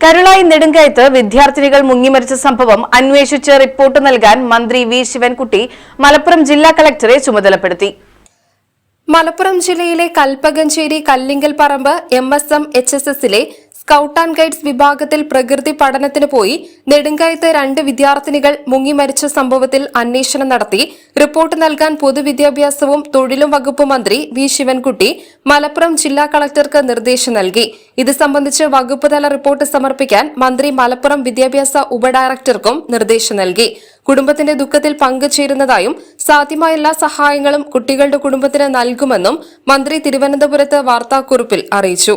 കരുളായി നെടുങ്കയത്ത് വിദ്യാർത്ഥിനികൾ മുങ്ങിമരിച്ച സംഭവം അന്വേഷിച്ച് റിപ്പോർട്ട് നൽകാൻ മന്ത്രി വി ശിവൻകുട്ടി മലപ്പുറം ജില്ലാ കളക്ടറെ ചുമതലപ്പെടുത്തി. മലപ്പുറം ജില്ലയിലെ Kalpakanchery Kallingal Parambu M S M H S എസിലെ സ്കൌട്ട് ആൻഡ് ഗൈഡ്സ് വിഭാഗത്തിൽ പ്രകൃതി പഠനത്തിന് പോയി നെടുങ്കായത്ത് രണ്ട് വിദ്യാർത്ഥിനികൾ മുങ്ങി മരിച്ച സംഭവത്തിൽ അന്വേഷണം നടത്തി. റിപ്പോർട്ട് നൽകാൻ പൊതുവിദ്യാഭ്യാസവും തൊഴിലും വകുപ്പ് മന്ത്രി വി ശിവൻകുട്ടി മലപ്പുറം ജില്ലാ കളക്ടർക്ക് നിർദ്ദേശം നൽകി. ഇത് സംബന്ധിച്ച് വകുപ്പ് തല റിപ്പോർട്ട് സമർപ്പിക്കാൻ മന്ത്രി മലപ്പുറം വിദ്യാഭ്യാസ ഉപഡയറക്ടർക്കും നിർദ്ദേശം നൽകി. കുടുംബത്തിന്റെ ദുഃഖത്തിൽ പങ്കുചേരുന്നതായും സാധ്യമായ എല്ലാ സഹായങ്ങളും കുട്ടികളുടെ കുടുംബത്തിന് നൽകുമെന്നും മന്ത്രി തിരുവനന്തപുരത്ത് വാർത്താക്കുറിപ്പിൽ അറിയിച്ചു.